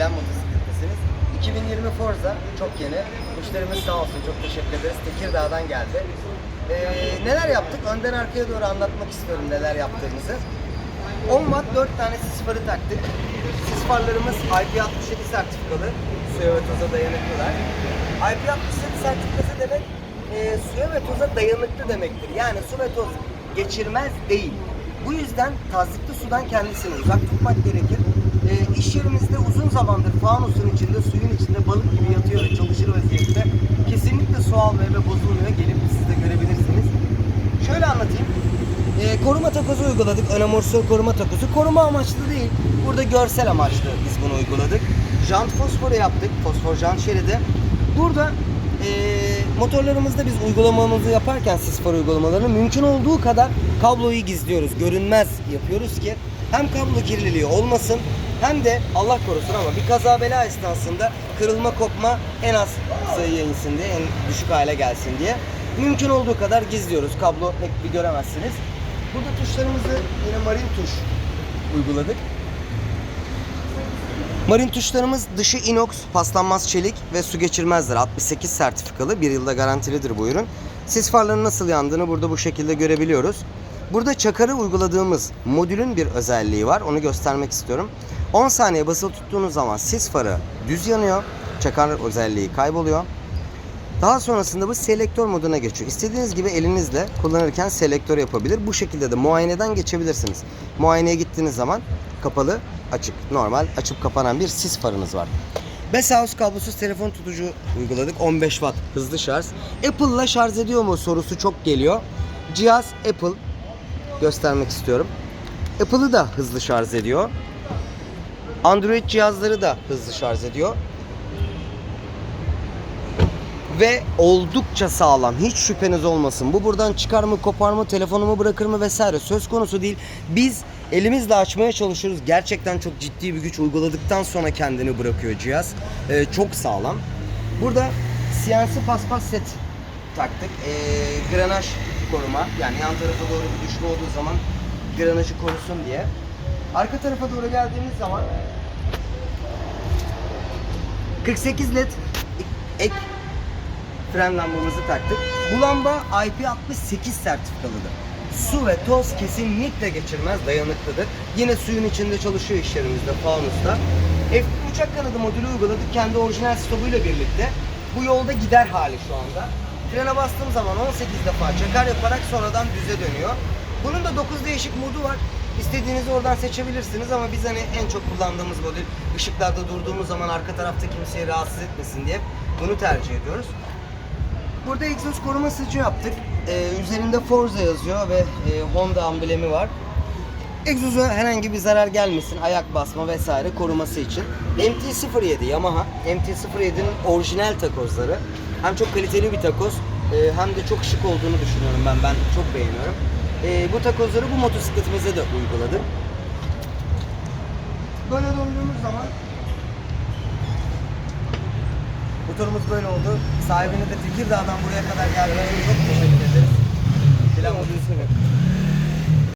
bilen motosiklettesiniz. 2020 Forza çok yeni. Müşterimiz sağ olsun çok teşekkür ederiz. Tekirdağ'dan geldi. Ee, neler yaptık? Önden arkaya doğru anlatmak istiyorum neler yaptığımızı. 10 watt 4 tane sis farı taktık. Sis farlarımız IP67 sertifikalı. Suya ve toza dayanıklılar. IP67 sertifikası demek e, suya ve toza dayanıklı demektir. Yani su ve toz geçirmez değil. Bu yüzden tazikli sudan kendisini uzak tutmak gerekir. E, iş yerimizde uzun zamandır fanusun içinde, suyun içinde balık gibi yatıyor çalışır vaziyette. Kesinlikle su almıyor ve bozulmuyor. Gelip siz de görebilirsiniz. Şöyle anlatayım. Ee, koruma takozu uyguladık. Ön amortisör koruma takozu. Koruma amaçlı değil. Burada görsel amaçlı biz bunu uyguladık. Jant fosforu yaptık. Fosfor jant şeridi. Burada ee, motorlarımızda biz uygulamamızı yaparken sis far uygulamalarını mümkün olduğu kadar kabloyu gizliyoruz. Görünmez yapıyoruz ki hem kablo kirliliği olmasın hem de Allah korusun ama bir kaza bela esnasında kırılma kopma en az sayıya insin diye, en düşük hale gelsin diye. Mümkün olduğu kadar gizliyoruz. Kablo pek bir göremezsiniz. Burada tuşlarımızı yine marin tuş uyguladık. Marin tuşlarımız dışı inox, paslanmaz çelik ve su geçirmezdir. 68 sertifikalı, bir yılda garantilidir bu ürün. Sis farlarının nasıl yandığını burada bu şekilde görebiliyoruz. Burada çakarı uyguladığımız modülün bir özelliği var. Onu göstermek istiyorum. 10 saniye basılı tuttuğunuz zaman sis farı düz yanıyor. Çakar özelliği kayboluyor. Daha sonrasında bu selektör moduna geçiyor. İstediğiniz gibi elinizle kullanırken selektör yapabilir. Bu şekilde de muayeneden geçebilirsiniz. Muayeneye gittiğiniz zaman kapalı, açık, normal açıp kapanan bir sis farınız var. Besaus kablosuz telefon tutucu uyguladık. 15 watt hızlı şarj. Apple'la şarj ediyor mu sorusu çok geliyor. Cihaz Apple göstermek istiyorum. Apple'ı da hızlı şarj ediyor. Android cihazları da hızlı şarj ediyor ve oldukça sağlam. Hiç şüpheniz olmasın. Bu buradan çıkar mı, kopar mı, telefonumu bırakır mı vesaire söz konusu değil. Biz elimizle açmaya çalışıyoruz. Gerçekten çok ciddi bir güç uyguladıktan sonra kendini bırakıyor cihaz. Ee, çok sağlam. Burada CNC paspas set taktık. Ee, granaj koruma. Yani yan tarafa doğru bir düşme olduğu zaman granajı korusun diye. Arka tarafa doğru geldiğimiz zaman 48 led ek fren lambamızı taktık. Bu lamba IP68 sertifikalıdır. Su ve toz kesinlikle geçirmez, dayanıklıdır. Yine suyun içinde çalışıyor iş yerimizde, fanusta. F1 uçak kanadı modülü uyguladık kendi orijinal stopuyla birlikte. Bu yolda gider hali şu anda. Frene bastığım zaman 18 defa çakar yaparak sonradan düze dönüyor. Bunun da 9 değişik modu var. İstediğinizi oradan seçebilirsiniz ama biz hani en çok kullandığımız model ışıklarda durduğumuz zaman arka tarafta kimseyi rahatsız etmesin diye bunu tercih ediyoruz. Burada egzoz koruma sıcı yaptık. Ee, üzerinde Forza yazıyor ve e, Honda amblemi var. Egzoza herhangi bir zarar gelmesin, ayak basma vesaire koruması için. MT-07 Yamaha. MT-07'nin orijinal takozları. Hem çok kaliteli bir takoz e, hem de çok şık olduğunu düşünüyorum ben. Ben çok beğeniyorum. E, bu takozları bu motosikletimize de uyguladık. Böyle döndüğümüz zaman Motorumuz böyle oldu. Sahibine de Tekirdağ'dan buraya kadar geldiğiniz için çok teşekkür ederiz. Plan modülü